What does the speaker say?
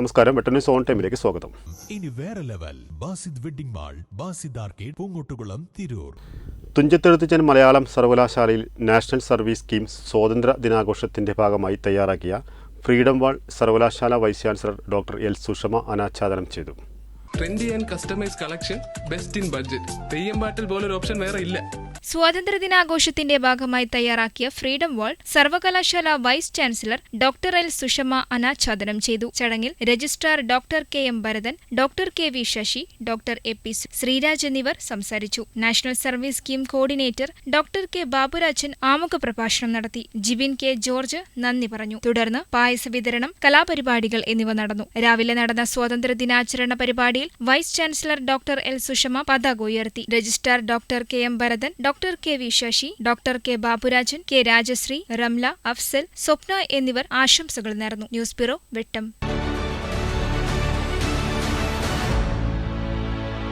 നമസ്കാരം. വെട്ടന്യൂസ് ഓൺ ടൈമിലേക്ക് സ്വാഗതം. ഇനി വേറെ level. Basid wedding mall Basid arcade Poongottukulam Tirur. Thunchathezhuthachan Malayalam സർവകലാശാലയിൽ നാഷണൽ സർവീസ് സ്കീം സ്വാതന്ത്ര്യ ദിനാഘോഷത്തിന്റെ ഭാഗമായി തയ്യാറാക്കിയ ഫ്രീഡം വാൾ സർവകലാശാല vice chancellor doctor L Sushama അനാച്ഛാദനം ചെയ്തു. Trendy and customise collection best in budget. Theyyam പാട്ടിൽ പോലൊരു ഓപ്ഷൻ വേറെ ഇല്ല. സ്വാതന്ത്ര്യദിനാഘോഷത്തിന്റെ ഭാഗമായി തയ്യാറാക്കിയ ഫ്രീഡം വാൾ സർവകലാശാല vice chancellor doctor L Sushama അനാച്ഛാദനം ചെയ്തു. ചടങ്ങിൽ registrar doctor K M Bharathan doctor K V Sasi doctor A P Sreeraj എന്നിവർ സംസാരിച്ചു. National service scheme coordinator doctor K Baburajan ആമുഖ പ്രഭാഷണം നടത്തി. ജിബിൻ കെ ജോർജ് നന്ദി പറഞ്ഞു. തുടർന്ന് പായസ വിതരണം കലാപരിപാടികൾ എന്നിവ നടന്നു. രാവിലെ നടന്ന സ്വാതന്ത്ര്യ ദിനാചരണ പരിപാടിയിൽ vice chancellor doctor L Sushama പതാക ഉയർത്തി. Registrar doctor K M Bharathan doctor K V Sasi doctor K Baburajan K Rajasree Ramla Afsal Swapna എന്നിവർ ആശംസകൾ നേർന്നു. News bureau Vettam.